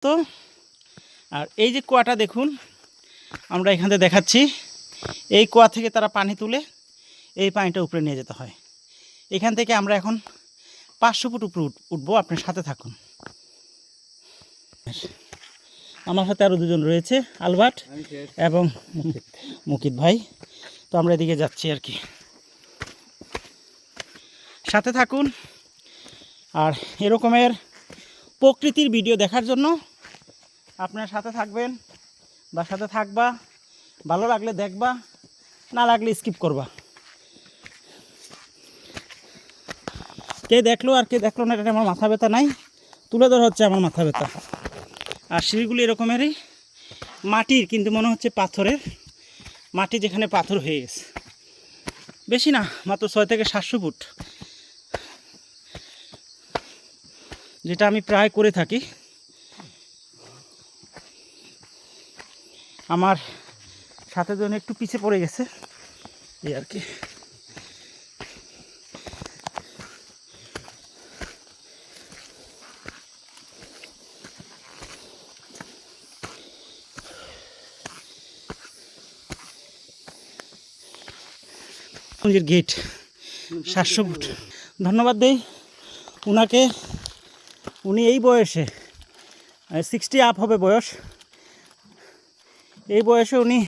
তো, আর এই যে কুয়াটা দেখুন, আমরা এখানে দেখাচ্ছি। এই কুয়া থেকে তারা পানি তুলে এই পানিটা উপরে নিয়ে যেতে হয়। এখান থেকে আমরা এখন পাঁচশো ফুট উপরে উঠ- উঠবো আপনার সাথে থাকুন। আমার সাথে আরও দুজন রয়েছে, আলবার্ট এবং মুকিত ভাই। তো আমরা এদিকে যাচ্ছি আর কি। সাথে থাকুন। আর এরকমের প্রকৃতির ভিডিও দেখার জন্য আপনার সাথে থাকবেন, বা সাথে থাকবা, ভালো লাগলে দেখবা, না লাগলে স্কিপ করবা। কে দেখল আর কে দেখল না, এটা আমার মাথা ব্যথা নাই। তুলে ধরা হচ্ছে আমার মাথা ব্যথা। আর সিঁড়িগুলি এরকমেরই মাটির, কিন্তু মনে হচ্ছে পাথরের, মাটি যেখানে পাথর হয়ে গেছে। বেশি না, মাত্র ছয় থেকে সাতশো ফুট। যেটা আমি প্রায় করে থাকি। আমার সাথে জন একটু পিছে পড়ে গেছে। এই আর কি। গেট, সাতশো ফুট। ধন্যবাদ দেই ওনাকে উনি এই বয়সে সিক্সটি আপ হবে বয়স। এই বয়সে উনি